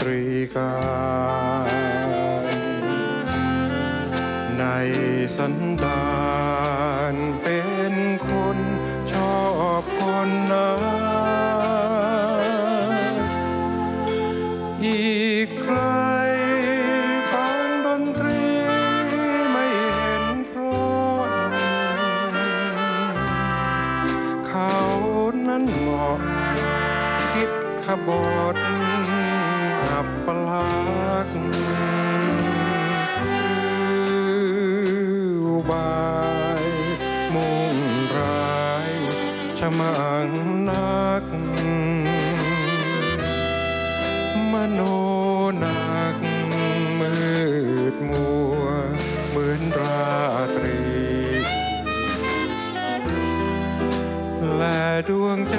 ตรีการในสันดานเป็นคนชอบคนนาอีกใครฟังดนตรีไม่เห็นพร้อมเขานั้นเหมาะคิดขบอด ปลักษณ์อุบายมุ่งร้ายชะมังนัก มโนนักมืดมัวเหมือนราตรี และดวงใจ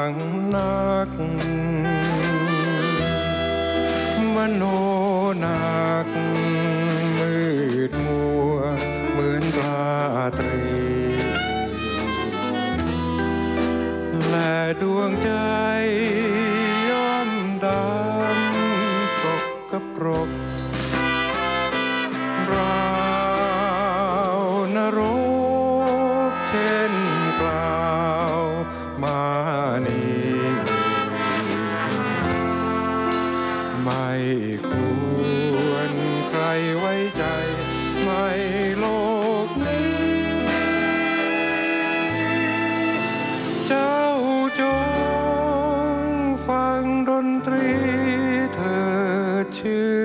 ะมังนัก มโนหนัก มืดมัว เหมือนราตรี และดวงใจย่อมดำสกกระปรกราวนรกเช่นกล่าวมา ณีไม่ควรใครไว้ใจ ไม่โลกนี้ เจ้าจงฟังดนตรีเธอชื่อ